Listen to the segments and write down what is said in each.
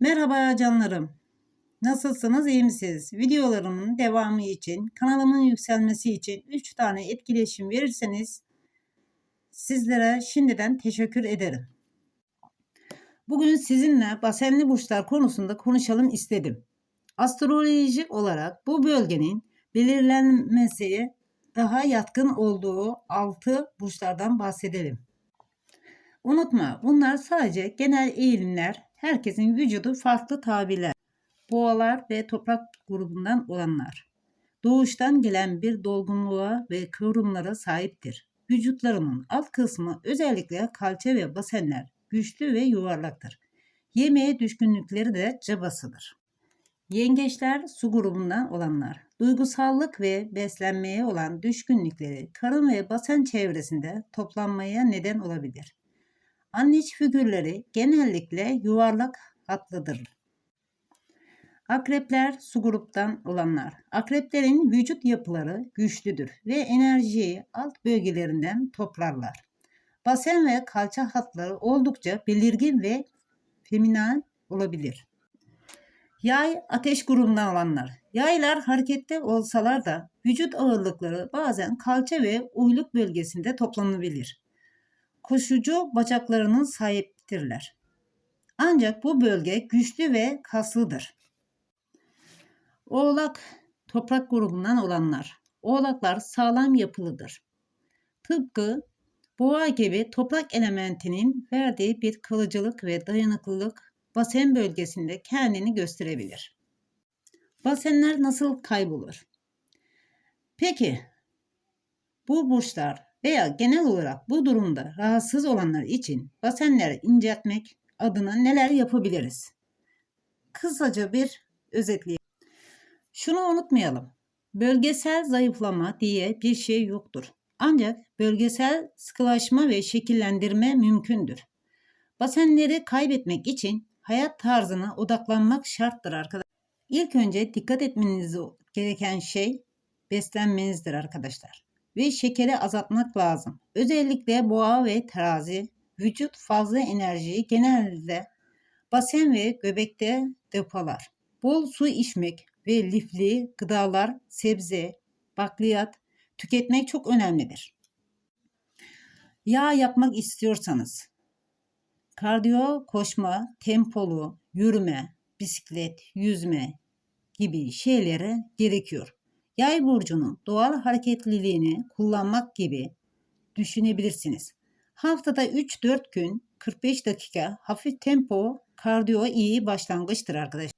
Merhaba canlarım. Nasılsınız, iyi misiniz? Videolarımın devamı için, kanalımın yükselmesi için 3 tane etkileşim verirseniz sizlere şimdiden teşekkür ederim. Bugün sizinle basenli burçlar konusunda konuşalım istedim. Astroloji olarak bu bölgenin belirlenmesi daha yatkın olduğu 6 burçlardan bahsedelim. Unutma bunlar sadece genel eğilimler, herkesin vücudu farklı tabirler. Boğalar ve toprak grubundan olanlar. Doğuştan gelen bir dolgunluğa ve kıvrımlara sahiptir. Vücutlarının alt kısmı özellikle kalça ve basenler güçlü ve yuvarlaktır. Yemeğe düşkünlükleri de cabasıdır. Yengeçler su grubundan olanlar. Duygusallık ve beslenmeye olan düşkünlükleri karın ve basen çevresinde toplanmaya neden olabilir. Anneç figürleri genellikle yuvarlak hatlıdır. Akrepler su gruptan olanlar. Akreplerin vücut yapıları güçlüdür ve enerjiyi alt bölgelerinden toplarlar. Basen ve kalça hatları oldukça belirgin ve feminen olabilir. Yay ateş grubundan olanlar. Yaylar harekette olsalar da vücut ağırlıkları bazen kalça ve uyluk bölgesinde toplanabilir koşucu bacaklarının sahiptirler. Ancak bu bölge güçlü ve kaslıdır. Oğlak toprak grubundan olanlar. Oğlaklar sağlam yapılıdır. Tıpkı boğa gibi toprak elementinin verdiği bir kalıcılık ve dayanıklılık basen bölgesinde kendini gösterebilir. Basenler nasıl kaybolur? Peki bu burçlar veya genel olarak bu durumda rahatsız olanlar için basenleri inceltmek adına neler yapabiliriz? Kısaca bir özetleyelim. Şunu unutmayalım. Bölgesel zayıflama diye bir şey yoktur. Ancak bölgesel sıkılaşma ve şekillendirme mümkündür. Basenleri kaybetmek için hayat tarzına odaklanmak şarttır arkadaşlar. İlk önce dikkat etmeniz gereken şey beslenmenizdir arkadaşlar ve şekeri azaltmak lazım. Özellikle boğa ve terazi vücut fazla enerjiyi genelde basen ve göbekte depolar. Bol su içmek ve lifli gıdalar, sebze, bakliyat tüketmek çok önemlidir. Yağ yapmak istiyorsanız kardiyo, koşma, tempolu, yürüme, bisiklet, yüzme gibi şeylere gerekiyor. Yay burcunun doğal hareketliliğini kullanmak gibi düşünebilirsiniz. Haftada 3-4 gün 45 dakika hafif tempo kardiyo iyi başlangıçtır arkadaşlar.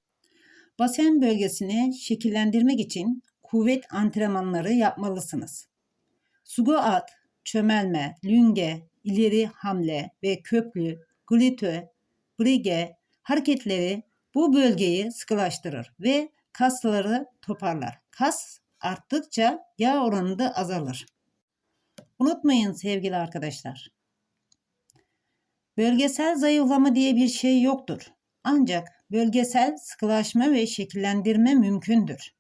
Basen bölgesini şekillendirmek için kuvvet antrenmanları yapmalısınız. Squat, çömelme, lünge, ileri hamle ve köprü, glute, brige hareketleri bu bölgeyi sıkılaştırır ve kasları toparlar. Kas arttıkça yağ oranı da azalır. Unutmayın sevgili arkadaşlar. Bölgesel zayıflama diye bir şey yoktur. Ancak bölgesel sıkılaşma ve şekillendirme mümkündür.